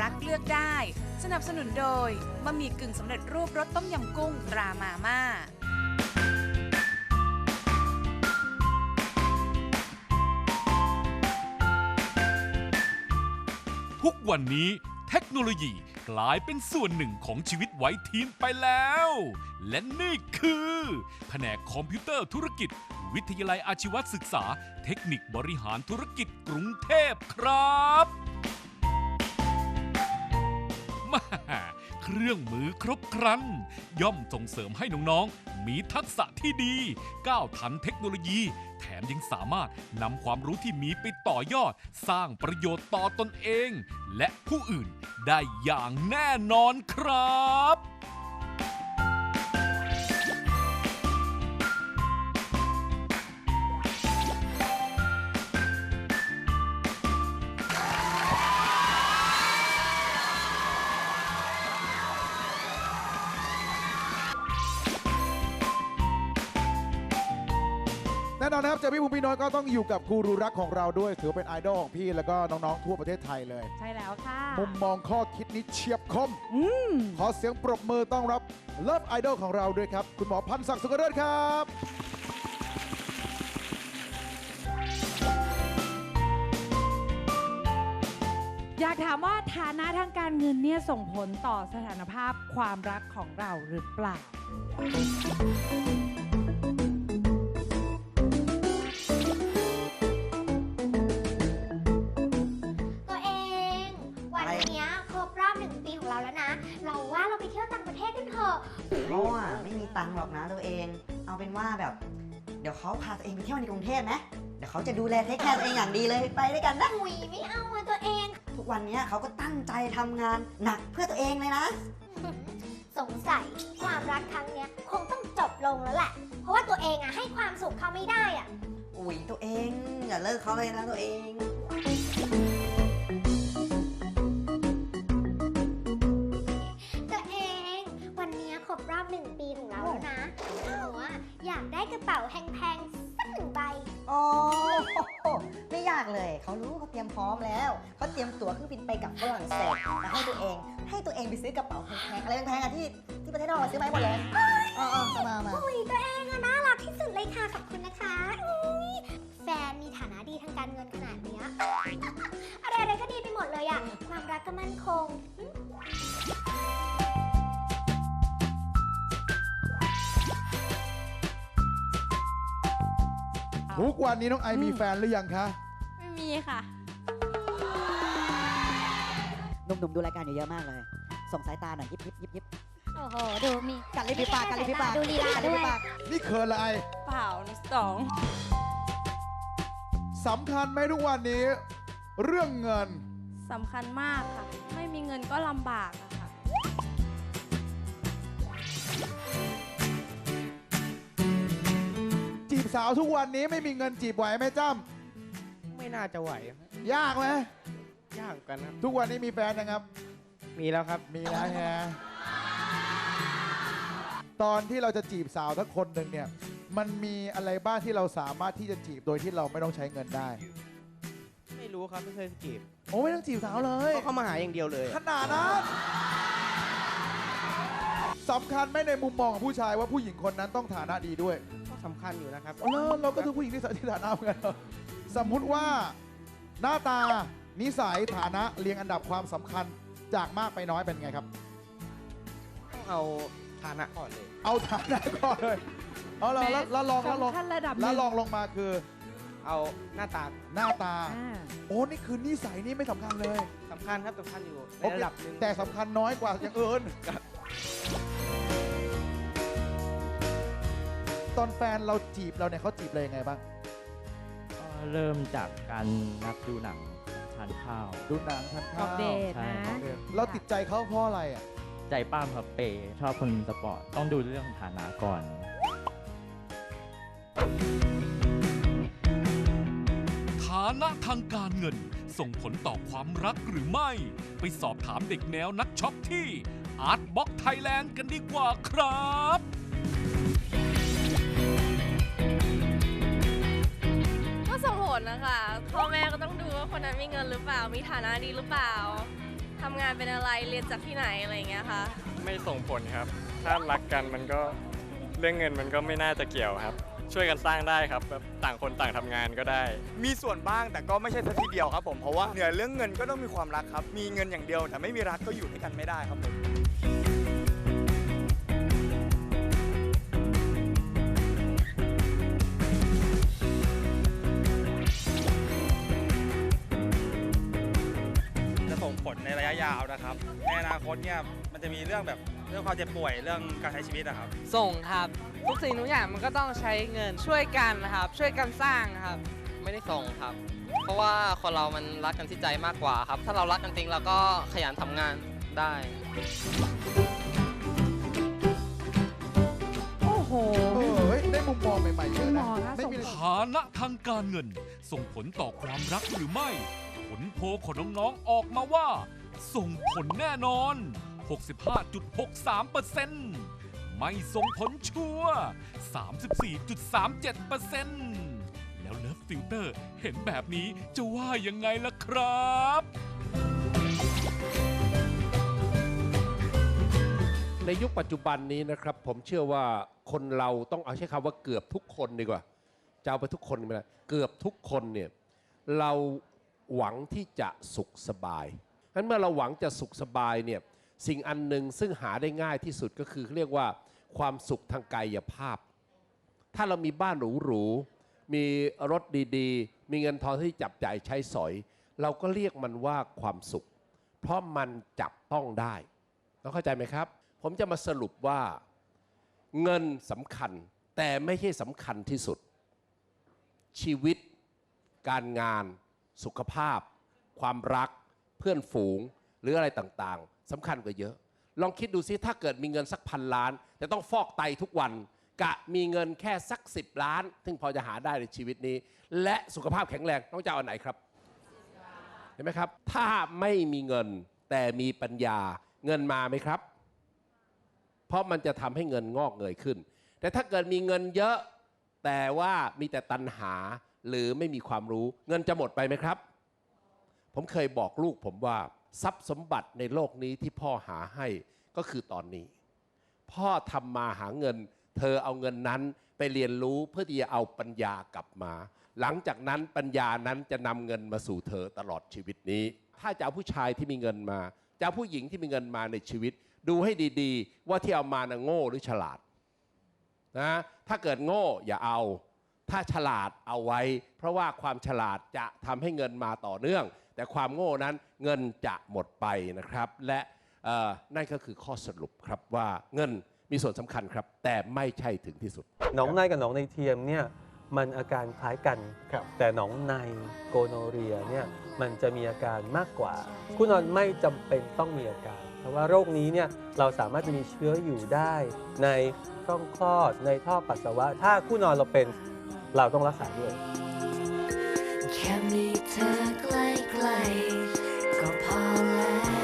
รักเลือกได้ สนับสนุนโดยบะหมี่กึ่งสำเร็จรูปรสต้มยำกุ้งตรามาม่า ทุกวันนี้เทคโนโลยีกลายเป็นส่วนหนึ่งของชีวิตไว้ทีนไปแล้ว และนี่คือ แผนกคอมพิวเตอร์ธุรกิจ วิทยาลัยอาชีวศึกษา เทคนิคบริหารธุรกิจกรุงเทพครับ รื่องมือครบครัน ย่อมส่งเสริมให้น้องๆ มีทักษะที่ดี ก้าวทันเทคโนโลยี แถมยังสามารถนำความรู้ที่มีไปต่อยอด สร้างประโยชน์ต่อตนเอง และผู้อื่นได้อย่างแน่นอนครับ แน่นอนนะครับเจอพี่ภูมิพี่น้อยก็ต้องอยู่กับกูรูรักของเราด้วย ถือเป็นไอดอลของพี่แล้วก็น้องๆทั่วประเทศไทยเลย ใช่แล้วค่ะ มุมมองข้อคิดนี้เฉียบคม อืม ขอเสียงปรบมือต้อนรับเลิฟไอดอลของเราด้วยครับ คุณหมอพันธ์ศักดิ์สุขเริศครับ อยากถามว่าฐานะทางการเงินเนี่ยส่งผลต่อสถานภาพความรักของเราหรือเปล่า เขาอะไม่มีตังค์หรอกนะตัวเอง เอาเป็นว่าแบบ เดี๋ยวเขาพาตัวเองไปเที่ยวในกรุงเทพนะเดี๋ยวเขาจะดูแลเทคแคร์ตัวเองอย่างดีเลยไปด้วยกันนะอุยไม่เอาอะตัวเอง ทุกวันเนี้ยเขาก็ตั้งใจทำงานหนักเพื่อตัวเองเลยนะ สงสัยความรักครั้งเนี้ยคงต้องจบลงแล้วแหละ เพราะว่าตัวเองอะให้ความสุขเขาไม่ได้อะ อุ้ยตัวเองอย่าเลิกเขาเลยนะตัวเอง กได้กระเป๋าแพงๆสักหนึ่งใบ โอ้โหไม่ยากเลย เขารู้เขาเตรียมพร้อมแล้วเขาเตรียมตั๋วเครื่องบินไปกับฝรั่งเศสแล้วให้ตัวเอง ให้ตัวเองไปซื้อกระเป๋าแพงๆอะไรแพงๆอะที่ที่ประเทศนอกเราซื้อมาให้หมดเลยอ๋อๆมามา อุ้ยตัวเองอะน่า ทุกวันนี้น้องไอมีแฟนหรือยังคะ ไม่มีค่ะ หนุ่มๆดูรายการอยู่เยอะมากเลย ส่งสายตาหน่อยยิบยิบยิบยิบโอ้โห ดูมีกัดลิ้นปีปากกัดลิ้นปีปากดูลีลากัดลิ้นด้วปียปากนี่เขินละไอเปล่าสองสำคัญไหมทุกวันนี้ เรื่องเงินสำคัญมากค่ะ ไม่มีเงินก็ลำบากอะค่ะ สาวทุกวันนี้ไม่มีเงินจีบไหวไหมจ้ไม่น่าจะไหวครับำยากไหมยากกันครับ ทุกวันนี้มีแฟนนะครับ มีแล้วครับ มีแล้วแฮะตอนที่เราจะจีบสาวทักคนหนึ่งเนี่ย มันมีอะไรบ้างที่เราสามารถที่จะจีบโดยที่เราไม่ต้องใช้เงินได้ ไม่รู้ครับไม่เคยจีบโอ้ไม่ต้องจีบสาวเลย ก็เข้ามาหาอย่างเดียวเลยขนาดนั้นสำคัญไหมในมุมมองของผู้ชายว่าผู้หญิงคนนั้นต้องฐานะดีด้วยก็ สำคัญอยู่นะครับเออเราก็คือผู้หญิงที่ที่ฐานะเหมือนกันเหรอสมมุติว่าหน้าตานิสัยฐานะเรียงอันดับความสำคัญจากมากไปน้อยเป็นไงครับ ต้องเอาฐานะก่อนเลย เอาฐานะก่อนเลยเอาเราแล้วแล้วลองแล้วลองสำคัญระดับหแล้นึ่วงลองลงมาคือเอาหน้าตาหน้าตา อ่า โอ้นี่คือนิสัยนี่ไม่สำคัญเลยสำคัญครับสำคัญอยู่ในโอเคระดับหนึ่งแต่สำคัญน้อยกว่าอย่างอื่น ตอนแฟนเราจีบเราเนี่ยเขาจีบเรายังไงบ้าง ก็เริ่มจากการนัดดูหนังทานข้าว ดูหนังทานอข้าอกวเดทใช่ นะ เราติดใจเขาเพราะอะไรอะ ใจป้ามครับเปย์ชอบคนสปอร์ต ต้องดูเรื่องฐานะก่อน ฐานะทางการเงิน ส่งผลต่อความรักหรือไม่ ไปสอบถามเด็กแนวนักช็อปที่ Art Box Thailand กันดีกว่าครับ ลนะคะพ่อแม่ก็ต้องดูว่าคนนั้นมีเงินหรือเปล่า มีฐานะดีหรือเปล่าทำงานเป็นอะไรเรียนจากที่ไหนอะไรอย่างเงี้ยค่ะ ไม่ส่งผลครับ ถ้ารักกันมันก็เรื่องเงินมันก็ไม่น่าจะเกี่ยวครับ ช่วยกันสร้างได้ครับแบบต่างคนต่างทำงานก็ได้ มีส่วนบ้างแต่ก็ไม่ใช่สัทีเดียวครับผมเพราะว่าเหนือเรื่องเงินก็ต้องมีความรักครับ มีเงินอย่างเดียวแต่ไม่มีรักก็อยู่ด้วยกันไม่ได้ครับผมะยะยาวนะครับ ในอนาคตเนี่ยมันจะมีเรื่องแบบเรื่องความเจ็บป่วยเรื่องการใช้ชีวิตนะครับ ส่งครับ ทุกสิ่งทุกอย่างมันก็ต้องใช้เงินช่วยกันนะครับ ช่วยกันสร้างครับ ไม่ได้ส่งครับ เพราะว่าคนเรามันรักกันที่ใจมากกว่าครับ ถ้าเรารักกันจริงเราก็ขยันทำงานได้ โอ้โห เออเฮ้ยได้มุมมองใหม่ๆเยอะมุมมนะองน่าไม่สงมีสัยฐานะทางการเงิน ส่งผลต่อความรักหรือไม่ ผลโพลของน้องๆออกมาว่า ส่งผลแน่นอน 65.63%ไม่ส่งผลชัวร์ 34.37%แล้วเลิฟฟิลเตอร์เห็นแบบนี้จะว่ายังไงล่ะครับในยุคปัจจุบันนี้นะครับ ผมเชื่อว่าคนเราต้องเอาใช้คำว่าเกือบทุกคนดีกว่าจะเอาไปทุกคนไม่ได้เกือบทุกคนเนี่ยเราหวังที่จะสุขสบาย งั้นเมื่อเราหวังจะสุขสบายเนี่ยสิ่งอันหนึ่งซึ่งหาได้ง่ายที่สุดก็คือเรียกว่าความสุขทางกายภาพ ถ้าเรามีบ้านหรูๆมีรถดีๆ มีเงินทองที่จับจ่ายใช้สอย เราก็เรียกมันว่าความสุข เพราะมันจับต้องได้เราเข้าใจไหมครับ ผมจะมาสรุปว่าเงินสำคัญแต่ไม่ใช่สำคัญที่สุด ชีวิต การงาน สุขภาพ ความรัก เพื่อนฝูงหรืออะไรต่างๆสำคัญกว่าเยอะ ลองคิดดูซิถ้าเกิดมีเงินสักพันล้าน แต่ต้องฟอกไตทุกวัน กะมีเงินแค่สักสิบล้านซึ่งพอจะหาได้ในชีวิตนี้ และสุขภาพแข็งแรงต้องจะเอาอันไหนครับเห็นไหมครับ ถ้าไม่มีเงินแต่มีปัญญาเงินมาไหมครับ เพราะมันจะทำให้เงินงอกเงยขึ้น แต่ถ้าเกิดมีเงินเยอะแต่ว่ามีแต่ตัณหาหรือไม่มีความรู้ เงินจะหมดไปไหมครับ ผมเคยบอกลูกผมว่าทรัพย์สมบัติในโลกนี้ที่พ่อหาให้ก็คือตอนนี้ พ่อทำมาหาเงิน เธอเอาเงินนั้นไปเรียนรู้เพื่อที่จะเอาปัญญากลับมา หลังจากนั้นปัญญานั้นจะนำเงินมาสู่เธอตลอดชีวิตนี้ ถ้าจะเอาผู้ชายที่มีเงินมา จะเอาผู้หญิงที่มีเงินมาในชีวิต ดูให้ดี ๆ ว่าที่เอามานะโง่หรือฉลาดนะถ้าเกิดโง่อย่าเอา ถ้าฉลาดเอาไว้ เพราะว่าความฉลาดจะทำให้เงินมาต่อเนื่อง แต่ความโง่นั้นเงินจะหมดไปนะครับ และเอ่อนั่นก็คือข้อสรุปครับว่าเงินมีส่วนสำคัญครับ แต่ไม่ใช่ถึงที่สุด หนองในกับหนองในเทียมเนี่ยมันอาการคล้ายกัน แต่หนองในโกโนเรียเนี่ยมันจะมีอาการมากกว่า คุณนอนไม่จำเป็นต้องมีอาการ เพราะว่าโรคนี้เนี่ยเราสามารถจะมีเชื้ออยู่ได้ในช่องคลอดในท่อปัสสาวะ ถ้าคู่นอนเราเป็นเราต้องรักษาด้วยแค่มีเธอใกล้ ๆก็พอแล้ว